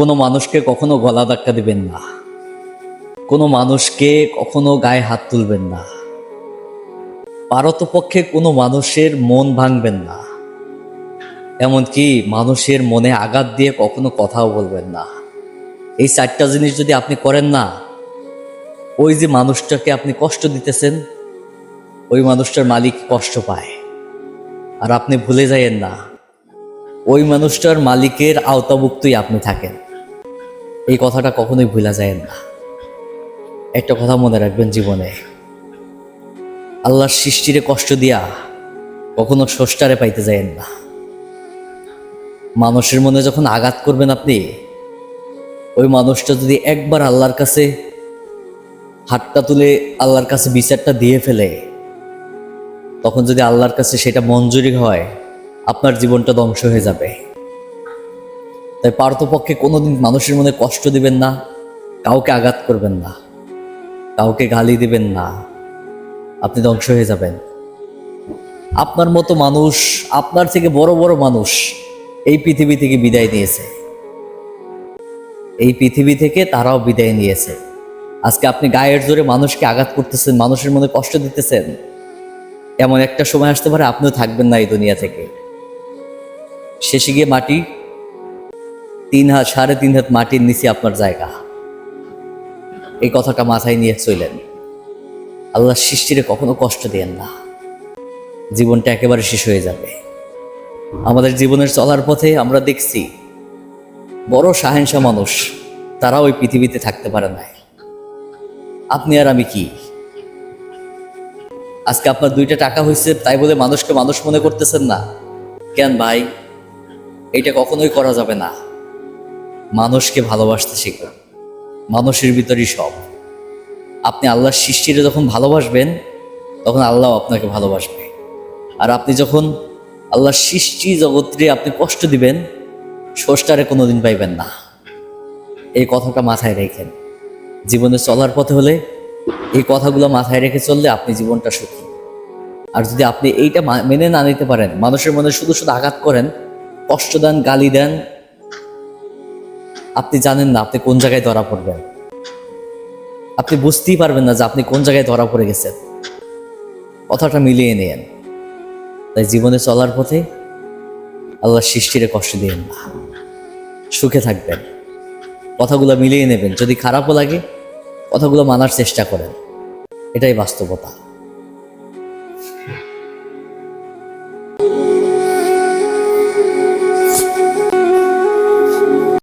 কোনো মানুষকে কখনো গলা ধাক্কা দিবেন না। কোনো মানুষকে কখনো গায়ে হাত তুলবেন না। পারতপক্ষে কোনো মানুষের মন ভাঙবেন না। এমনকি মানুষের মনে আঘাত দিয়ে কখনো কথাও বলবেন না। এই চারটা জিনিস যদি আপনি করেন না, ওই যে মানুষটাকে আপনি কষ্ট দিতেছেন, ওই মানুষটার মালিক কষ্ট পায়। আর আপনি ভুলে যাইয়েন না, ওই মানুষটার মালিকের আওতাভুক্তই আপনি থাকেন। এই কথাটা কখনোই ভুলা যায় না। একটা কথা মনে রাখবেন জীবনে। আল্লাহর সৃষ্টিরে কষ্ট দিয়া কখনো স্রষ্টারে পাইতে যায়েন না। মানুষের মনে যখন আঘাত করবেন আপনি, ওই মানুষটা যদি একবার আল্লাহর কাছে হাতটা তুলে আল্লাহর কাছে বিচারটা দিয়ে ফেলে, তখন যদি আল্লাহর কাছে সেটা মঞ্জুরি হয়, আপনার জীবনটা ধ্বংস হয়ে যাবে। তাই পারতপক্ষে কোনোদিন মানুষের মনে কষ্ট দিবেন না, কাউকে আঘাত করবেন না, কাউকে গালি দিবেন না, আপনি ধ্বংস হয়ে যাবেন। আপনার মতো মানুষ, আপনার থেকে বড় বড় মানুষ এই পৃথিবী থেকে বিদায় নিয়েছে। এই পৃথিবী থেকে তারাও বিদায় নিয়েছে। আজকে আপনি গায়ের জোরে মানুষকে আঘাত করতেছেন, মানুষের মনে কষ্ট দিতেছেন, এমন একটা সময় আসতে পারে আপনিও থাকবেন না এই দুনিয়া থেকে। শেষে গিয়ে মাটি তিন হাত, সাড়ে তিন হাত মাটির নিচে আপনার জায়গা। এই কথাটা মাথায় নিয়ে চলেন। আল্লাহ সৃষ্টিরে কখনো কষ্ট দেন না। জীবনটা একেবারে শেষ হয়ে যাবে। আমাদের জীবনের চলার পথে আমরা দেখছি, বড় সাহেংসা মানুষ তারা ওই পৃথিবীতে থাকতে পারে না আপনি আর আমি কি? আজকে আপনার দুইটা টাকা হয়েছে, তাই বলে মানুষকে মানুষ মনে করতেছেন না? কেন ভাই? এটা কখনোই করা যাবে না। মানুষকে ভালোবাসতে শিখুন মানুষের ভিতরই সব। আপনি আল্লাহর সৃষ্টিরে যখন ভালোবাসবেন, তখন আল্লাহ আপনাকে ভালোবাসবে। আর আপনি যখন আল্লাহর সৃষ্টি জগৎরে আপনি কষ্ট দিবেন, স্রষ্টারে কোনোদিন পাইবেন না। এই কথাটা মাথায় রেখেন। জীবনে চলার পথে হলে এই কথাগুলো মাথায় রেখে চললে আপনি জীবনটা সুখী। আর যদি আপনি এইটা মেনে না নিতে পারেন, মানুষের মনে শুধু শুধু আঘাত করেন, কষ্ট দেন, গালি দেন আপনি জানেন না আপনি কোন জায়গায় ধরা পড়বেন। আপনি বুঝতেই পারবেন না যে আপনি কোন জায়গায় ধরা পড়ে গেছেন। কথাটা মিলিয়ে নেন তাই জীবনে চলার পথে আল্লাহ সৃষ্টিরে কষ্ট দিয়েন না। সুখে থাকবেন। কথাগুলো মিলিয়ে নেবেন। যদি খারাপও লাগে, কথাগুলো মানার চেষ্টা করেন। এটাই বাস্তবতা।